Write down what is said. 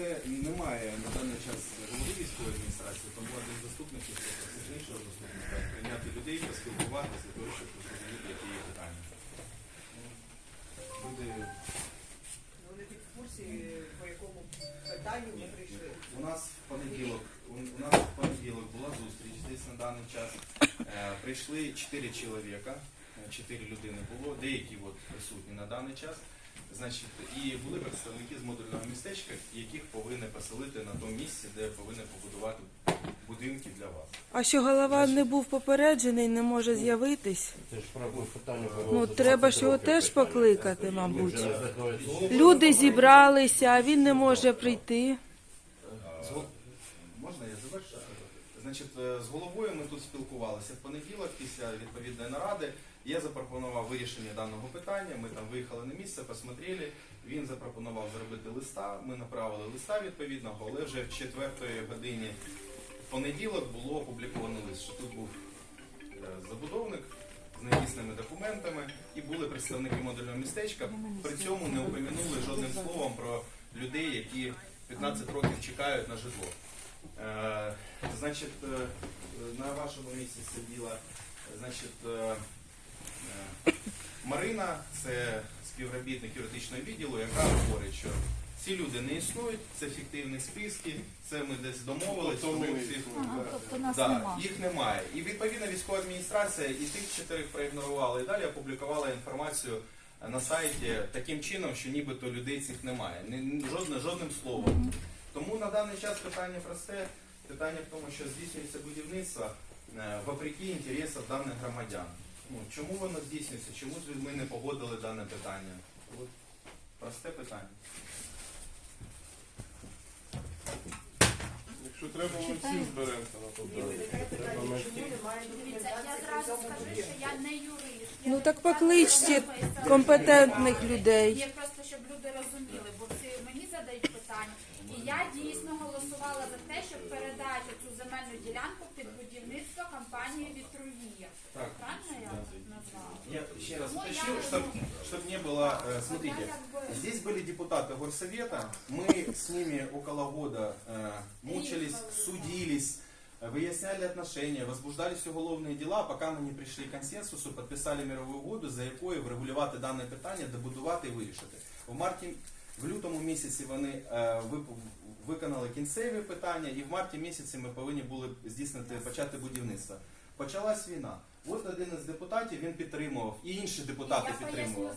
це немає на даний час голови військової адміністрації, там була один заступник, іншого заступника прийняти людей, поспілкуватися для того, щоб зрозуміти, які є питання. Ну, Люди Вони під в курсі, по якому питанню ми прийшли. У нас в понеділок, у у нас в понеділок була зустріч десь на даний час. Е, прийшли чотири чоловіка, е, чотири людини було, деякі от присутні на даний час. Значить, і були представники з модульного містечка, яких повинні поселити на тому місці, де повинні побудувати будинки для вас. А що голова не був попереджений, не може з'явитись? Це ж про питання Ну треба ж його теж покликати, мабуть. покликати. Люди зібралися, а він не може прийти. З Можна я завершу? Значить, е, з головою ми тут спілкувалися в понеділок після відповідної наради. Я запропонував вирішення даного питання. Ми там виїхали на місце, посмотрели. Він запропонував зробити листа. Ми направили листа відповідного, але вже в четвертої годині в понеділок було опубліковано лист, що тут був е, забудовник з неїсними документами і були представники модульного містечка. При цьому не упомянули жодним словом про людей, які 15 років чекають на житло. Е, значить, е, на вашому місці сиділа значить, е, Марина, це співробітник юридичного відділу, яка говорить, що ці люди не існують, це фіктивні списки, це ми десь домовились, Тобто цих- існуємо. Ага, тобто нас Да, нема. їх немає. І відповідно військова адміністрація і тих чотирих проігнорувала і далі опублікувала інформацію на сайті таким чином, що нібито людей цих немає. Жодне, жодним словом. Тому на даний час питання просте. Питання в тому, що здійснюється будівництво е, вопреки інтересам даних громадян. Ну, чому воно здійснюється? Чому з людьми не погодили дане питання? От просте питання. Якщо треба, ми всі зберемося на Дивіться, я зразу скажу, що я не юрист. Я Ну так покличте компетентних людей. Ні, просто щоб люди розуміли, бо всі мені задають питання І я дійсно голосувала за те, щоб передати цю земельну ділянку під будівництво компанії Вітровія. Так. Правильно я назвала? Я ще раз Ну, уточню, я- чтобы, чтобы не было, э, смотрите, Я как бы- здесь были депутаты горсовета, мы с ними около года э, мучились, судились, э, выясняли отношения, возбуждались уголовные дела, пока мы не прийшли к консенсусу, підписали мирову угоду, за якою врегулювати дане питання, добудувати і вирішити. В марті, в лютому місяці вони е, виконали кінцеві питання, і в марті місяці ми повинні були здійснити почати будівництво. Почалась війна. От один із депутатів він підтримував, і інші депутати підтримували.